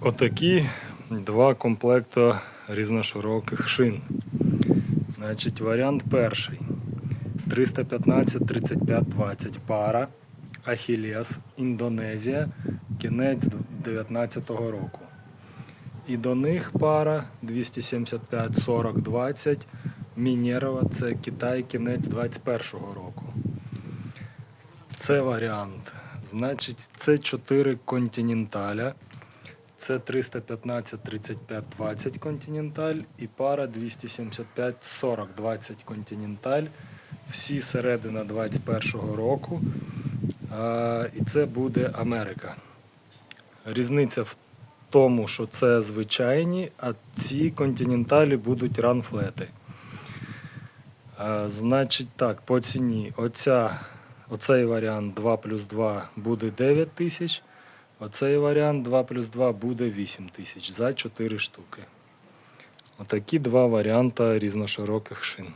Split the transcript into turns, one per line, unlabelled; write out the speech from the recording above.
Отакі два комплекти різношироких шин. Значить, варіант перший. 315 35 20 пара. Ахілес, Індонезія, кінець 2019 року. І до них пара 275 40 20 Мінєрова, це Китай, кінець 21 року. Це варіант. Значить, це 4 континенталя. Це 315 35 20 континенталь і пара 275 40 20 континенталь. Всі середина 21 року. А, і це буде Америка. Різниця в тому, що це звичайні, а ці континенталі будуть ранфлети. А, значить так, по ціні. Оця, оцей варіант 2 плюс 2 буде 9 тисяч. Оцей варіант 2 плюс 2 буде 8 тисяч за 4 штуки. Отакі два варіанти різношироких шин.